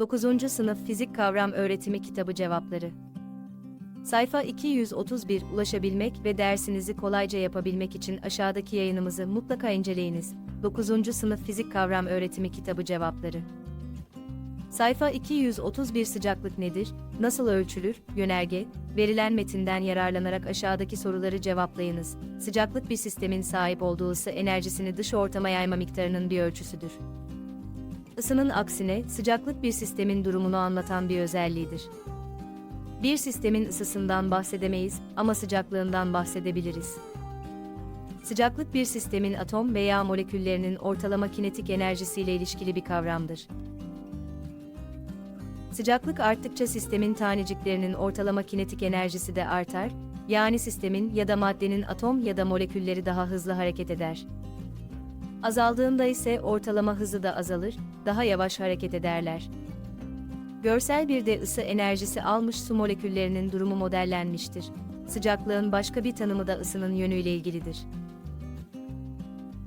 9. Sınıf Fizik Kavram Öğretimi Kitabı Cevapları Sayfa 231 Ulaşabilmek ve dersinizi kolayca yapabilmek için aşağıdaki yayınımızı mutlaka inceleyiniz. 9. Sınıf Fizik Kavram Öğretimi Kitabı Cevapları Sayfa 231 Sıcaklık nedir? Nasıl ölçülür? Yönerge, verilen metinden yararlanarak aşağıdaki soruları cevaplayınız. Sıcaklık bir sistemin sahip olduğu ısı enerjisini dış ortama yayma miktarının bir ölçüsüdür. Isının aksine, sıcaklık bir sistemin durumunu anlatan bir özelliğidir. Bir sistemin ısısından bahsedemeyiz ama sıcaklığından bahsedebiliriz. Sıcaklık bir sistemin atom veya moleküllerinin ortalama kinetik enerjisiyle ilişkili bir kavramdır. Sıcaklık arttıkça sistemin taneciklerinin ortalama kinetik enerjisi de artar, yani sistemin ya da maddenin atom ya da molekülleri daha hızlı hareket eder. Azaldığında ise ortalama hızı da azalır, daha yavaş hareket ederler. Görsel bir de ısı enerjisi almış su moleküllerinin durumu modellenmiştir. Sıcaklığın başka bir tanımı da ısının yönüyle ilgilidir.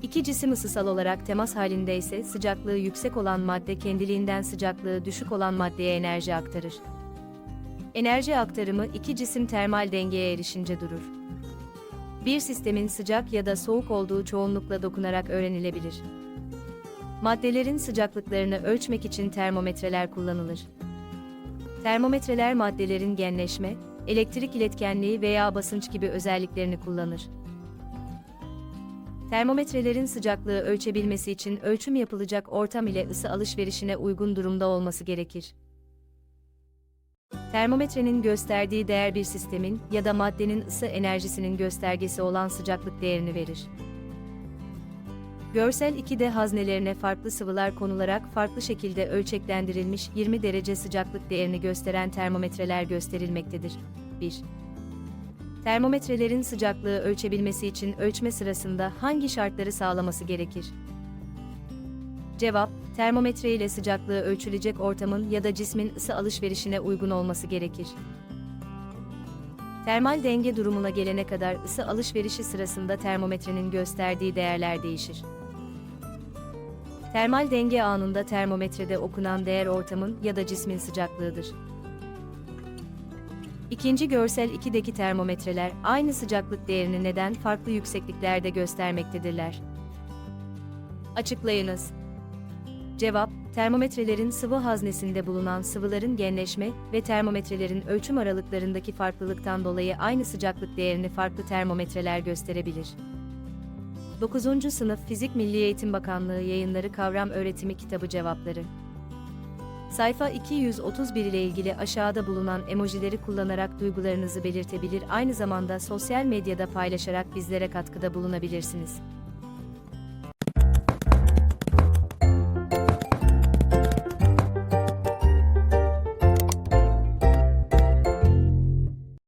İki cisim ısısal olarak temas halinde ise sıcaklığı yüksek olan madde kendiliğinden sıcaklığı düşük olan maddeye enerji aktarır. Enerji aktarımı iki cisim termal dengeye erişince durur. Bir sistemin sıcak ya da soğuk olduğu çoğunlukla dokunarak öğrenilebilir. Maddelerin sıcaklıklarını ölçmek için termometreler kullanılır. Termometreler maddelerin genleşme, elektrik iletkenliği veya basınç gibi özelliklerini kullanır. Termometrelerin sıcaklığı ölçebilmesi için ölçüm yapılacak ortam ile ısı alışverişine uygun durumda olması gerekir. Termometrenin gösterdiği değer bir sistemin ya da maddenin ısı enerjisinin göstergesi olan sıcaklık değerini verir. Görsel 2D haznelerine farklı sıvılar konularak farklı şekilde ölçeklendirilmiş 20 derece sıcaklık değerini gösteren termometreler gösterilmektedir. 1. Termometrelerin sıcaklığı ölçebilmesi için ölçme sırasında hangi şartları sağlaması gerekir? Cevap, termometre ile sıcaklığı ölçülecek ortamın ya da cismin ısı alışverişine uygun olması gerekir. Termal denge durumuna gelene kadar ısı alışverişi sırasında termometrenin gösterdiği değerler değişir. Termal denge anında termometrede okunan değer ortamın ya da cismin sıcaklığıdır. İkinci görsel 2'deki termometreler aynı sıcaklık değerini neden farklı yüksekliklerde göstermektedirler? Açıklayınız. Cevap, termometrelerin sıvı haznesinde bulunan sıvıların genleşme ve termometrelerin ölçüm aralıklarındaki farklılıktan dolayı aynı sıcaklık değerini farklı termometreler gösterebilir. 9. Sınıf Fizik Milli Eğitim Bakanlığı Yayınları Kavram Öğretimi Kitabı Cevapları Sayfa 231 ile ilgili aşağıda bulunan emojileri kullanarak duygularınızı belirtebilir aynı zamanda sosyal medyada paylaşarak bizlere katkıda bulunabilirsiniz.